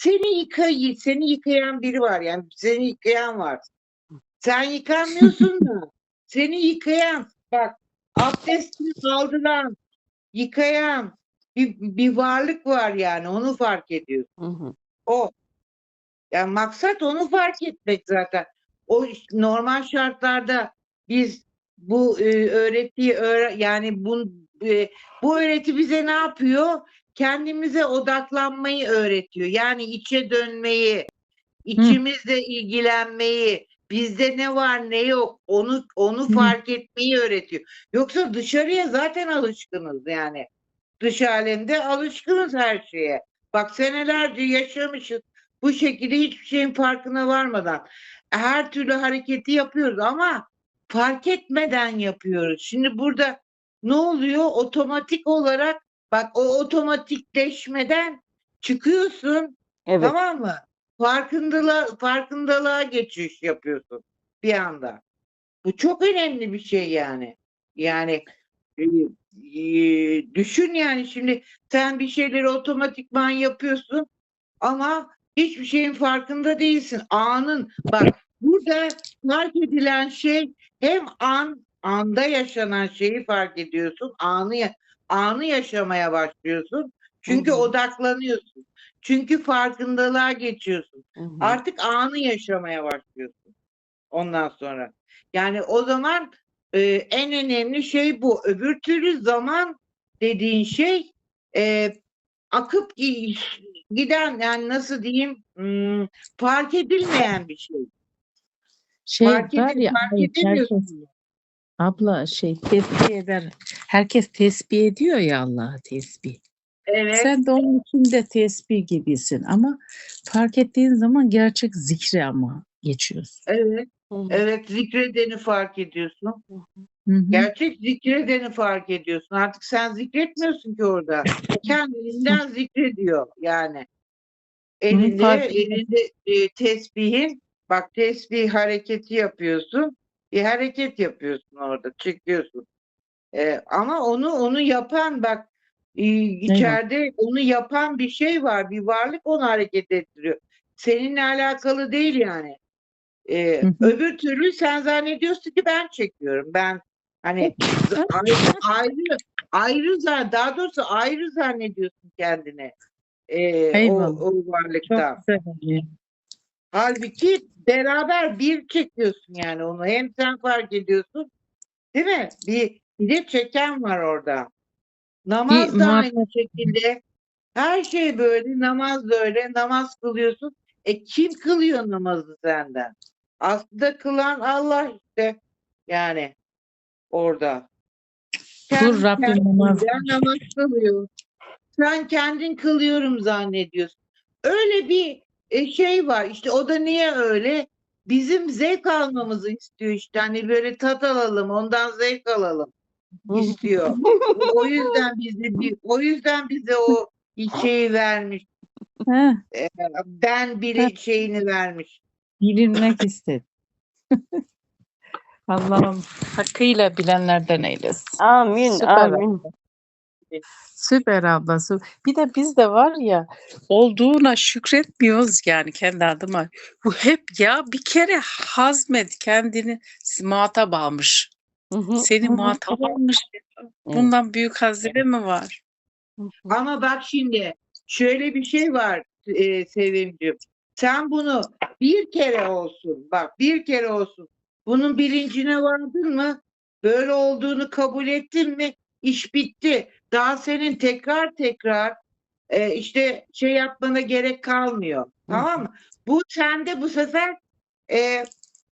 seni yıkay seni yıkayan biri var yani seni yıkayan var. Sen yıkanmıyorsun da seni yıkayan bak abdestini aldıran yıkayan bir, bir varlık var yani onu fark ediyorsun. Hı hı. O. Yani maksat onu fark etmek zaten. O normal şartlarda biz bu e, öğretiyi öğre- yani bu e, bu öğreti bize ne yapıyor? Kendimize odaklanmayı öğretiyor. Yani içe dönmeyi, içimizle ilgilenmeyi, bizde ne var ne yok onu onu Hı. fark etmeyi öğretiyor. Yoksa dışarıya zaten alışkınız yani. Dış alemde alışkınız her şeye. Bak senelerce yaşamışız bu şekilde hiçbir şeyin farkına varmadan. Her türlü hareketi yapıyoruz ama fark etmeden yapıyoruz. Şimdi burada ne oluyor? Otomatik olarak bak o otomatikleşmeden çıkıyorsun Evet. tamam mı? Farkındalığa, farkındalığa geçiş yapıyorsun bir anda. Bu çok önemli bir şey yani. Yani e, e, düşün yani şimdi sen bir şeyleri otomatikman yapıyorsun ama hiçbir şeyin farkında değilsin. Anın bak burada fark edilen şey hem an anda yaşanan şeyi fark ediyorsun. Anı anı yaşamaya başlıyorsun. Çünkü Hı hı. odaklanıyorsun. Çünkü farkındalığa geçiyorsun. Hı hı. Artık anı yaşamaya başlıyorsun. Ondan sonra. Yani o zaman e, en önemli şey bu. Öbür türlü zaman dediğin şey e, akıp gi- giden yani nasıl diyeyim hmm, fark edilmeyen bir şey. Şey fark edil, ya fark edemiyorsun. Abla şey tesbih eder. Herkes tesbih ediyor ya Allah'a tesbih. Evet. Sen de onun içinde tesbih gibisin ama fark ettiğin zaman gerçek zikre ama geçiyorsun. Evet. Hı. Evet zikredeni fark ediyorsun. Hı hı. Gerçek zikredeni fark ediyorsun. Artık sen zikretmiyorsun ki orada. Kendiliğinden zikrediyor yani. Elinde, elinde e, tesbihin bak tesbih hareketi yapıyorsun. Bir hareket yapıyorsun orada. Çekiyorsun. E, ama onu onu yapan bak e, içeride onu yapan bir şey var. Bir varlık onu hareket ettiriyor. Seninle alakalı değil yani. E, öbür türlü sen zannediyorsun ki ben çekiyorum. Ben hani ayrı ayrı ayrı zan- daha doğrusu ayrı zannediyorsun kendini. E, o, Eyvallah. o Çok varlıktan. oluyor. Halbuki beraber bir çekiyorsun yani onu. Hem sen fark ediyorsun değil mi? Bir, bir de çeken var orada. Namaz Bir da aynı şekilde. Her şey böyle. Namaz da öyle. Namaz kılıyorsun. E kim kılıyor namazı senden? Aslında kılan Allah işte. Yani orada. Dur Rabbim namaz namaz kılıyor. Sen kendin kılıyorum zannediyorsun. Öyle bir e, şey var. İşte o da niye öyle? Bizim zevk almamızı istiyor işte. Hani böyle tat alalım, ondan zevk alalım istiyor. o yüzden bize bir o yüzden bize o şeyi vermiş. Heh, Ben bile şeyini vermiş. bilinmek istedim. Allah'ım hakkıyla bilenlerden eylesin. Amin, Süper amin. Süper abla. sü- Bir de bizde var ya olduğuna şükretmiyoruz yani kendi adıma. Bu hep ya bir kere hazmet kendini muhatap almış. Hı hı, Seni muhatap almış. Bundan büyük hazine mi var? Ama bak şimdi şöyle bir şey var e, Sevimciğim. Sen bunu bir kere olsun bak bir kere olsun bunun bilincine vardın mı? Böyle olduğunu kabul ettin mi? İş bitti. Daha senin tekrar tekrar e, işte şey yapmana gerek kalmıyor. Tamam mı? Bu sende bu sefer e,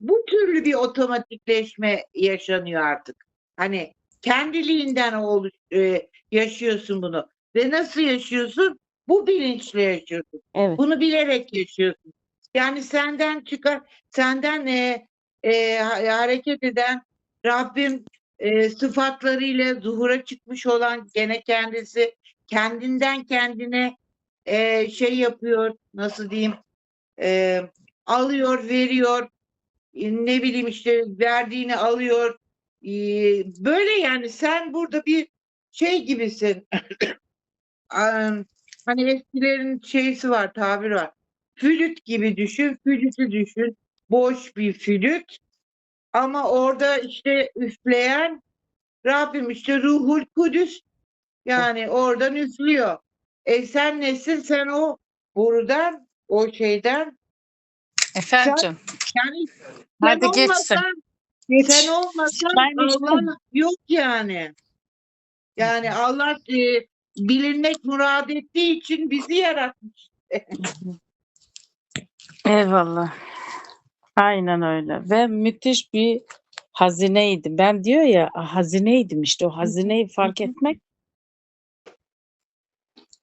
bu türlü bir otomatikleşme yaşanıyor artık. Hani kendiliğinden oluş, e, yaşıyorsun bunu. Ve nasıl yaşıyorsun? Bu bilinçle yaşıyorsun. Evet. Bunu bilerek yaşıyorsun. Yani senden çıkar, senden e, e, ha- hareket eden Rabbim e, sıfatlarıyla zuhura çıkmış olan gene kendisi kendinden kendine e, şey yapıyor, nasıl diyeyim, e, alıyor, veriyor, e, ne bileyim işte verdiğini alıyor. E, böyle yani sen burada bir şey gibisin. Hani eskilerin şeysi var, tabir var. Flüt gibi düşün, flütü düşün. Boş bir flüt. Ama orada işte üfleyen Rabbim işte Ruhul Kudüs yani oradan üflüyor. E sen nesin? Sen o borudan, o şeyden Efendim. yani Hadi sen geçsin. olmasan, Geç. sen olmasan Ben geçtim. Allah yok yani. Yani Allah e, bilinmek murad ettiği için bizi yaratmış. Eyvallah. Aynen öyle. Ve müthiş bir hazineydi. Ben diyor ya hazineydim işte o hazineyi fark etmek